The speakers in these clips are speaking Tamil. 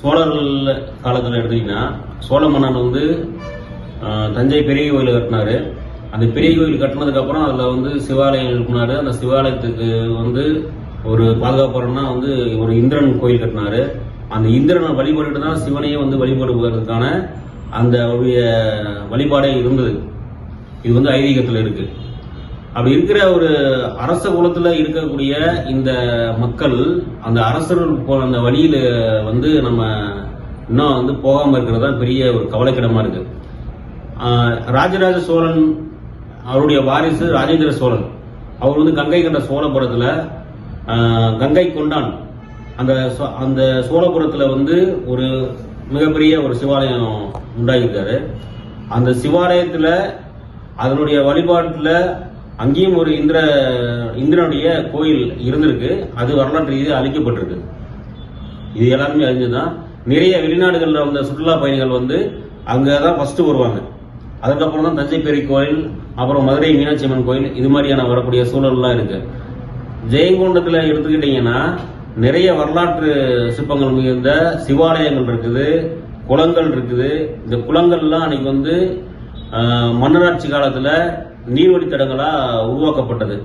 சோழர்கள் காலத்தில் எடுத்தீங்கன்னா சோழ மன்னன் வந்து தஞ்சை பெரிய கோயில் கட்டினாரு. அந்த பெரிய கோயில் கட்டினதுக்கப்புறம் அதில் வந்து சிவாலயம் எழுப்பினாரு அந்த சிவாலயத்துக்கு வந்து ஒரு பாதுகாப்புறன்னா வந்து ஒரு இந்திரன் கோயில் கட்டினாரு. அந்த இந்திரனை வழிபட்டுட்டு தான் சிவனையே வந்து வழிபடுவதற்கான அந்த அவருடைய வழிபாடே இருந்தது. இது வந்து ஐதீகத்தில் இருக்குது அப்படி இருக்கிற ஒரு அரச குலத்துல இருக்கக்கூடிய இந்த மக்கள் அந்த அரசர்கள் போன அந்த வழியில வந்து நம்ம இன்னும் வந்து போகாம இருக்கிறது தான் பெரிய ஒரு கவலைக்கிடமா இருக்கு. ராஜராஜ சோழன் அவருடைய வாரிசு ராஜேந்திர சோழன். அவர் வந்து கங்கை கண்ட சோழபுரத்துல கங்கை கொண்டான். அந்த சோ- அந்த சோழபுரத்துல வந்து ஒரு மிகப்பெரிய ஒரு சிவாலயம் உண்டாகியிருக்காரு அந்த சிவாலயத்துல அதனுடைய வழிபாட்டுல அங்கேயும் ஒரு இந்திர இந்திரனுடைய கோயில் இருந்திருக்கு. அது வரலாற்று ரீதியாக அழிக்கப்பட்டிருக்கு. இது எல்லாருமே அறிஞ்சுதான் நிறைய வெளிநாடுகளில் வந்த சுற்றுலா பயணிகள் வந்து அங்கே தான் ஃபஸ்ட்டு வருவாங்க. அதுக்கப்புறம் தான் தஞ்சை பெரிய கோயில் அப்புறம் மதுரை மீனாட்சி அம்மன் கோயில் இது மாதிரியான வரக்கூடிய சூழல்லாம் இருக்கு. ஜெயங்கொண்டத்தில் எடுத்துக்கிட்டிங்கன்னா நிறைய வரலாற்று சிற்பங்கள் மிகுந்த சிவாலயங்கள் இருக்குது குளங்கள் இருக்குது. இந்த குளங்கள்லாம் அன்னைக்கு வந்து மன்னராட்சி காலத்தில் நீர்வழித்தடங்களாக உருவாக்கப்பட்டது.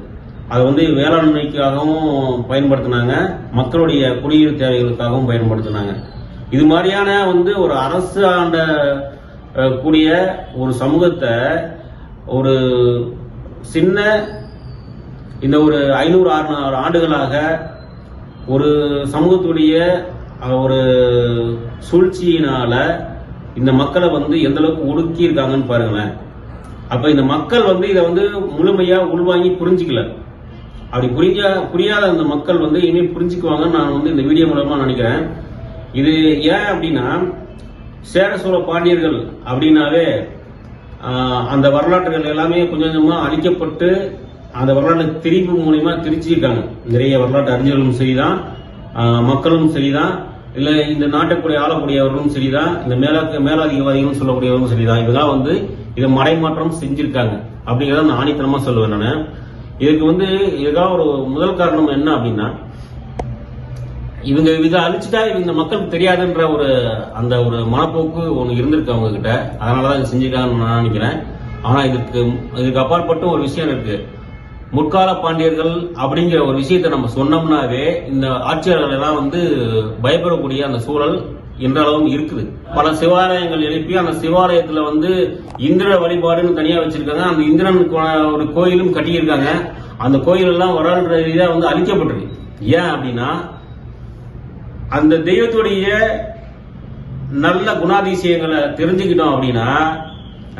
அதை வந்து வேளாண்மைக்காகவும் பயன்படுத்தினாங்க. மக்களுடைய குடிநீர் தேவைகளுக்காகவும் பயன்படுத்தினாங்க. இது மாதிரியான வந்து ஒரு அரசு ஆண்ட கூடிய ஒரு சமூகத்தை ஒரு சின்ன இந்த ஒரு ஐநூறு அறுநூறு ஆண்டுகளாக ஒரு சமூகத்துடைய ஒரு சூழ்ச்சியினால இந்த மக்களை வந்து எந்த அளவுக்கு ஒடுக்கி இருக்காங்கன்னு பாருங்களேன். அப்ப இந்த மக்கள் வந்து இதை வந்து முழுமையா உள்வாங்கி புரிஞ்சுக்கல. அப்படி புரிஞ்ச புரியாத அந்த மக்கள் வந்து இனிமேல் புரிஞ்சுக்குவாங்கன்னு நான் வந்து இந்த வீடியோ மூலமா நினைக்கிறேன். இது ஏன் அப்படின்னா சேர சோழ பாண்டியர்கள் அப்படின்னாவே அந்த வரலாற்றுகள் எல்லாமே கொஞ்சம் கொஞ்சமாக அழிக்கப்பட்டு அந்த வரலாற்று திரிப்பு மூலியமா திரிச்சிருக்காங்க. நிறைய வரலாற்று அறிஞர்களும் சரிதான் மக்களும் சரிதான். இல்லை இந்த நாட்டுக்குடைய ஆளக்கூடியவர்களும் சரிதான் இந்த மேல மேலாதிகவாதிகளும் சொல்லக்கூடியவர்களும் சரிதான். இதெல்லாம் வந்து இதை மடைமாற்றம் செஞ்சிருக்காங்க. அப்படிங்கிறத நான் ஆணித்தனமா சொல்லுவேன் நான். இதுக்கு வந்து இதுக்காக ஒரு முதல் காரணம் என்ன அப்படின்னா இவங்க இதை அழிச்சிட்டா இந்த மக்களுக்கு தெரியாதுன்ற ஒரு அந்த ஒரு மனப்போக்கு ஒன்று இருந்திருக்கு அவங்க கிட்ட அதனாலதான் இது செஞ்சிருக்காங்கன்னு நான் நினைக்கிறேன். ஆனா இதுக்கு இதுக்கு அப்பாற்பட்டு ஒரு விஷயம் இருக்கு. முற்கால பாண்டியர்கள் அப்படிங்கிற ஒரு விஷயத்தை நம்ம சொன்னோம்னாவே இந்த ஆட்சியாளர்கள் எல்லாம் வந்து பயப்படக்கூடிய அந்த சூழல் இன்றளவும் இருக்குது. பல சிவாலயங்கள் எழுப்பி அந்த சிவாலயத்துல வந்து இந்திர வழிபாடுன்னு தனியா வச்சிருக்காங்க. அந்த இந்திரனுக்கு ஒரு கோயிலும் கட்டியிருக்காங்க. அந்த கோயில் எல்லாம் வரலாற்று ரீதியா வந்து அழிக்கப்பட்டிருக்கு ஏன் அப்படின்னா அந்த தெய்வத்துடைய நல்ல குணாதிசயங்களை தெரிஞ்சுக்கிட்டோம் அப்படின்னா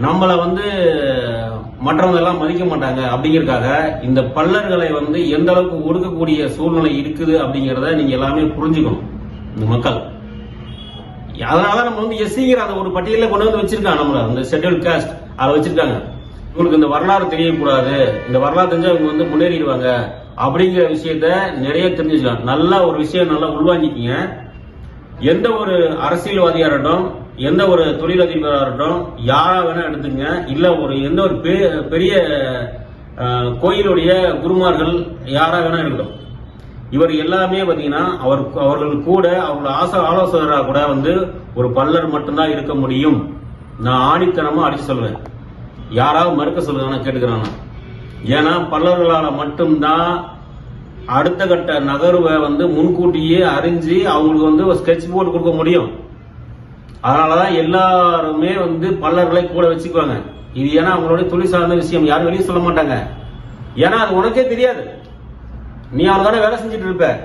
நம்மளை வந்து மற்றவங்க எல்லாம் மதிக்க மாட்டாங்க அப்படிங்கறதுக்காக இந்த பல்லர்களை வந்து எந்த அளவுக்கு ஒடுக்கக்கூடிய சூழ்நிலை இருக்குது அப்படிங்கிறத நீங்க எல்லாமே புரிஞ்சுக்கணும் இந்த மக்கள். அதனால நம்ம வந்து எஸ்சிங்கிற அந்த ஒரு பட்டியலில் கொண்டு வந்து வச்சிருக்காங்க நம்மள அந்த ஷெட்யூல் காஸ்ட் அதை வச்சிருக்காங்க. இவங்களுக்கு இந்த வரலாறு தெரியக்கூடாது இந்த வரலாறு தெரிஞ்சா இவங்க வந்து முன்னேறிடுவாங்க அப்படிங்கிற விஷயத்த நிறைய தெரிஞ்சுக்கலாம். நல்ல ஒரு விஷயம் நல்லா உள்வாங்கிக்கிங்க. எந்த ஒரு அரசியல்வாதியாரிடம் இருக்கட்டும் எந்த ஒரு தொழிலதிபராக இருக்கட்டும் யாரா வேணா எடுத்துங்க. இல்ல ஒரு எந்த ஒரு பெ- பெரிய கோயிலுடைய குருமார்கள் யாரா வேணா இருக்கட்டும். இவர் எல்லாமே பார்த்தீங்கன்னா அவர் அவர்கள் கூட அவங்களோட ஆசை ஆலோசகராக கூட வந்து ஒரு பல்லர் மட்டும்தான் இருக்க முடியும். நான் ஆணித்தனமாக அடிச்சு சொல்லுவேன் யாராவது மறுக்க சொல்லுங்க நான் ஏன்னா பல்லவர்களால மட்டும்தான் அடுத்த கட்ட நகர்வை வந்து முன்கூட்டியே அறிஞ்சு அவங்களுக்கு வந்து ஒரு ஸ்கெட்ச் போர்டு கொடுக்க முடியும். அதனாலதான் எல்லாருமே வந்து பல்லர்களை கூட வச்சுக்குவாங்க. இது ஏன்னா அவங்களுடைய தொழில் சார்ந்த விஷயம். யாரும் வெளியே சொல்ல மாட்டாங்க. ஏன்னா அது உனக்கே தெரியாது. நீ அவனுக்கான வேலை செஞ்சுட்டு இருப்ப.